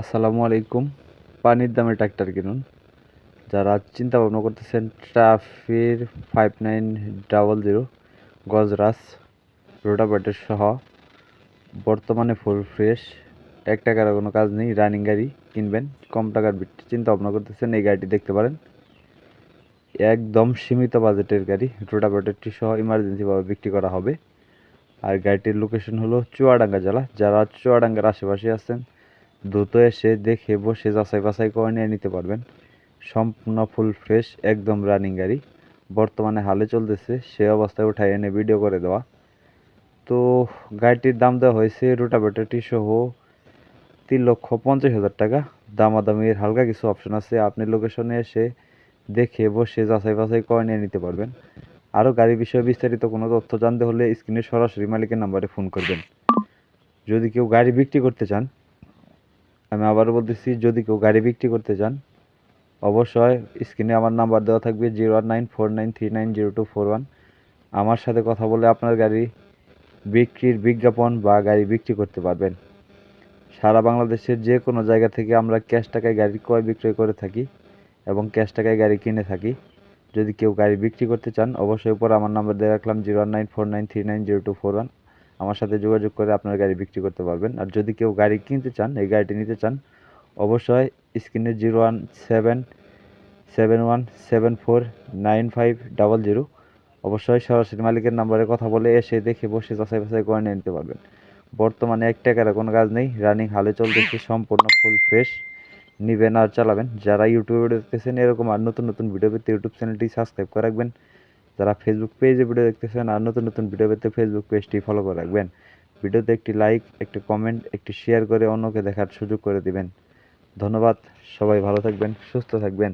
আসসালামু আলাইকুম। পানির দামে ট্রাক্টর কিনুন। যারা চিন্তা ভাবনা করতেছেন ট্রাফির ফাইভ নাইন ডাবল জিরো গজরাস রোটাভেটর সহ। বর্তমানে ফুল ফ্রেশ এক টাকার কোনো কাজ নেই। রানিং গাড়ি কিনবেন। কম টাকার চিন্তা ভাবনা করতেছেন, এই গাড়িটি দেখতে পারেন। একদম সীমিত বাজেটের গাড়ি। রোটাভেটরটি সহ ইমার্জেন্সিভাবে বিক্রি করা হবে। আর গাড়িটির লোকেশন হলো চুয়াডাঙ্গা জেলা। যারা চুয়াডাঙ্গার আশেপাশে আছেন দ্রুত এসে দেখে বসে যাচাই বাছাই করে নিয়ে নিতে পারবেন। সম্পূর্ণ ফুল ফ্রেশ একদম রানিং গাড়ি। বর্তমানে হালে চলতেছে, সে অবস্থায় উঠাই এনে ভিডিও করে দেওয়া। তো গাড়িটির দাম দেওয়া হয়েছে রোটাভেটরটি সহ তিন লক্ষ পঞ্চাশ হাজার টাকা। দামাদামির হালকা কিছু অপশন আছে, আপনি লোকেশনে এসে দেখে বসে যাচাই বাছাই করে নিয়ে নিতে পারবেন। আরও গাড়ি বিষয়ে বিস্তারিত কোনো তথ্য জানতে হলে স্ক্রিনে সরাসরি মালিকের নাম্বারে ফোন করবেন। যদি কেউ গাড়ি বিক্রি করতে চান আমি আবারও বলতেছি, যদি কেউ গাড়ি বিক্রি করতে চান, অবশ্যই স্ক্রিনে আমার নাম্বার দেওয়া থাকবে, zero one nine four nine three nine zero two four one. আমার সাথে কথা বলে আপনার গাড়ি বিক্রির বিজ্ঞাপন বা গাড়ি বিক্রি করতে পারবেন। সারা বাংলাদেশের যে কোনো জায়গা থেকে আমরা ক্যাশ টাকায় গাড়ি ক্রয় বিক্রয় করে থাকি এবং ক্যাশ টাকায় গাড়ি কিনে থাকি। যদি কেউ গাড়ি বিক্রি করতে চান, অবশ্যই উপর আমার নাম্বার দিয়ে রাখলাম, zero one nine four nine three nine zero two four one. আমার সাথে যোগাযোগ করে আপনার গাড়ি বিক্রি করতে পারবেন। আর যদি কেউ গাড়ি কিনতে চান, এই গাড়িটি নিতে চান, অবশ্যই স্ক্রিনে zero one seven seven one seven four nine five double zero. অবশ্যই সরাসরি মালিকের নাম্বারে কথা বলে এসে দেখে বসে যাচাই বাছাই করে নিয়ে নিতে পারবেন। বর্তমানে এক টাকার কোনো কাজ নেই। রানিং হালে চলতেছে, সম্পূর্ণ ফুল ফ্রেশ। নিবেন আর চালাবেন। যারা ইউটিউবে ভিডিও দেখতেছেন, এরকম আর নতুন নতুন ভিডিও পেতে ইউটিউব চ্যানেলটি সাবস্ক্রাইব করে রাখবেন। যারা ফেসবুক পেজে ভিডিও দেখতেছেন আর নতুন নতুন ভিডিও পেতে ফেসবুক পেজটি ফলো করে রাখবেন। ভিডিওতে একটি লাইক একটি কমেন্ট একটি শেয়ার করে অন্যকে দেখার সুযোগ করে দিবেন। ধন্যবাদ, সবাই ভালো থাকবেন, সুস্থ থাকবেন।